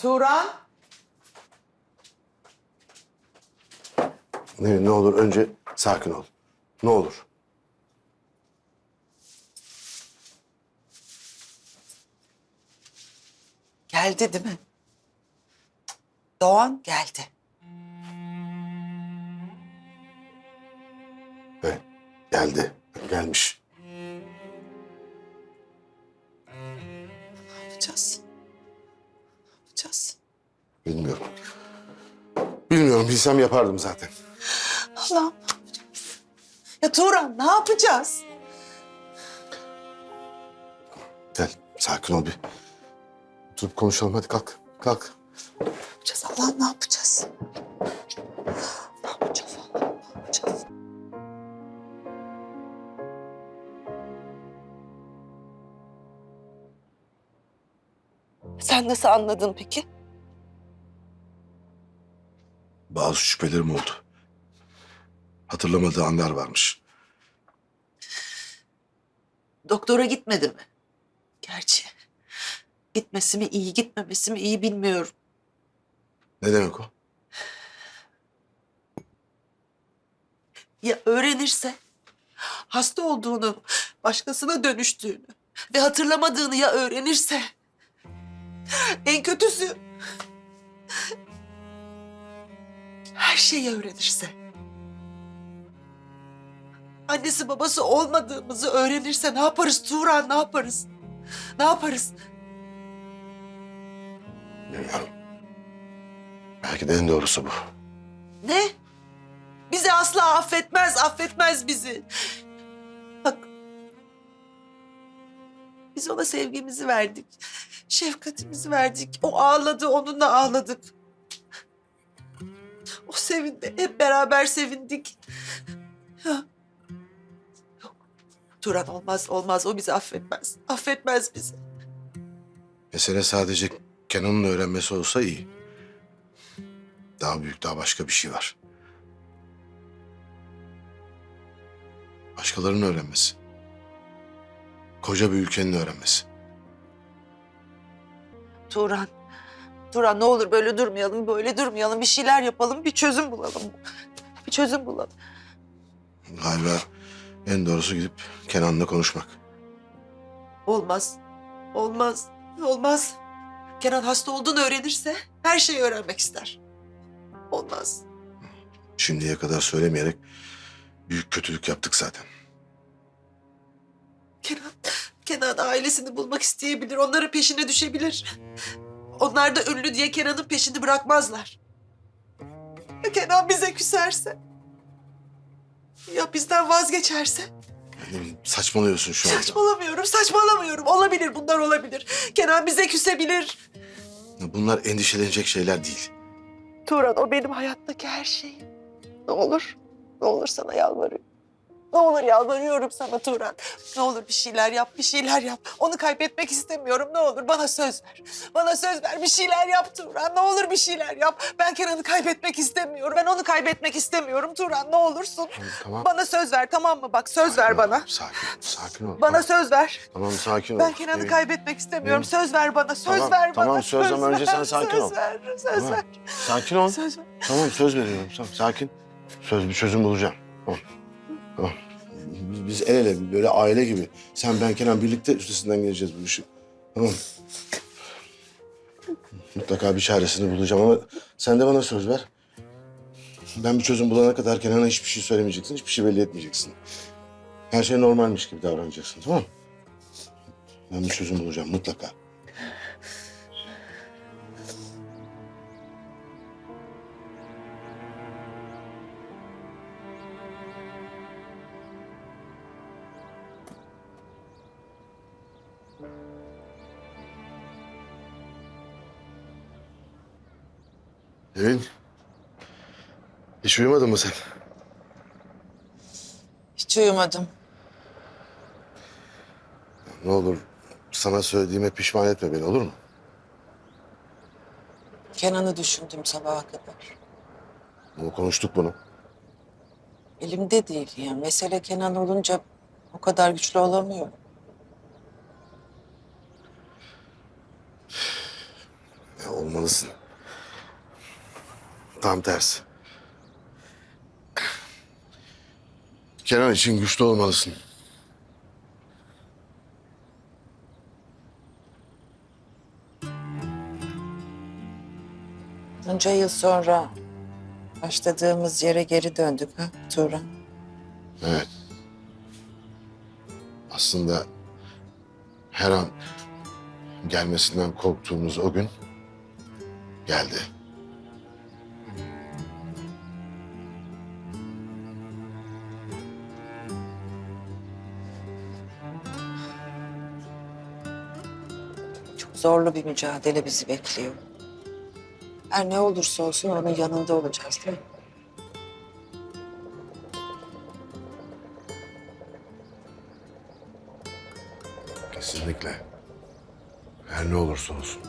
Turan. Ne, ne olur önce sakin ol. Ne olur. Geldi değil mi? Doğan geldi. Evet, geldi. Gelmiş. Bilmiyorum. Bilmiyorum. Bilsem yapardım zaten. Allah'ım ne yapacağız? Ya Turan ne yapacağız? Gel sakin ol bir. Oturup konuşalım hadi kalk. Kalk. Ne yapacağız Allah'ım ne yapacağız? Ne yapacağız Allah'ım ne yapacağız? Sen nasıl anladın peki? Bazı şüphelerim oldu. Hatırlamadığı anlar varmış. Doktora gitmedi mi? Gerçi gitmesi mi iyi, gitmemesi mi iyi bilmiyorum. Ne demek o? Ya öğrenirse hasta olduğunu, başkasına dönüştüğünü ve hatırlamadığını ya öğrenirse en kötüsü şeyi öğrenirse annesi babası olmadığımızı öğrenirse ne yaparız Turan ne yaparız? Ne yaparız? Bilmiyorum. Belki de en doğrusu bu. Ne? Bizi asla affetmez, affetmez bizi. Bak. Biz ona sevgimizi verdik. Şefkatimizi verdik. O ağladı, onunla ağladık. Sevindi, hep beraber sevindik. Ya. Turan olmaz, olmaz. O bizi affetmez. Affetmez bizi. Mesele sadece Kenan'ın öğrenmesi olsa iyi. Daha büyük, daha başka bir şey var. Başkalarının öğrenmesi. Koca bir ülkenin öğrenmesi. Turan. Turan ne olur böyle durmayalım, böyle durmayalım. Bir şeyler yapalım, bir çözüm bulalım. Bir çözüm bulalım. Galiba en doğrusu gidip Kenan'la konuşmak. Olmaz. Olmaz. Olmaz. Kenan hasta olduğunu öğrenirse her şeyi öğrenmek ister. Olmaz. Şimdiye kadar söylemeyerek büyük kötülük yaptık zaten. Kenan, Kenan ailesini bulmak isteyebilir. Onların peşine düşebilir. Onlar da ünlü diye Kenan'ın peşini bırakmazlar. Ya Kenan bize küserse? Ya bizden vazgeçerse? Ne bileyim, saçmalıyorsun şu anda. Saçmalamıyorum, saçmalamıyorum. Olabilir, bunlar olabilir. Kenan bize küsebilir. Bunlar endişelenecek şeyler değil. Turan o benim hayattaki her şeyim. Ne olur, ne olur sana yalvarıyorum. Ne olur yalvarıyorum sana Turan. Ne olur bir şeyler yap, bir şeyler yap. Onu kaybetmek istemiyorum. Ne olur bana söz ver. Bana söz ver, bir şeyler yap Turan. Ne olur bir şeyler yap. Ben Kenan'ı kaybetmek istemiyorum. Ben onu kaybetmek istemiyorum Turan. Ne olursun. Tamam. Bana söz ver tamam mı? Bak söz ver Sakin ol, bana. Sakin, sakin ol. Bana tamam. söz ver. Tamam sakin ol. Ben Kenan'ı Evet. kaybetmek istemiyorum. Evet. Söz ver bana. Söz Tamam, ver bana. tamam, söz ama önce sen sakin söz ol. Ver, söz Tamam. ver. Sakin ol. Söz ver. Tamam söz veriyorum. Tamam, sakin. Söz bir çözüm bulacağım. Tamam. Biz, biz el ele böyle aile gibi. Sen ben Kenan birlikte üstesinden geleceğiz bu işi. Tamam. Mutlaka bir çaresini bulacağım ama sen de bana söz ver. Ben bir çözüm bulana kadar Kenan'a hiçbir şey söylemeyeceksin, hiçbir şey belli etmeyeceksin. Her şey normalmiş gibi davranacaksın, tamam mı? Ben bir çözüm bulacağım mutlaka. Nevin, hiç uyumadın mı sen? Hiç uyumadım. Ne olur sana söylediğime pişman etme beni olur mu? Kenan'ı düşündüm sabaha kadar. Bunu konuştuk bunu. Elimde değil yani. Mesele Kenan olunca o kadar güçlü olamıyorum. Ya olmalısın. Tam tersi. Kenan için güçlü olmalısın. Bunca yıl sonra başladığımız yere geri döndük ha Turan. Evet. Aslında her an gelmesinden korktuğumuz o gün geldi. Zorlu bir mücadele bizi bekliyor. Her ne olursa olsun onun yanında olacağız değil mi? Kesinlikle. Her ne olursa olsun.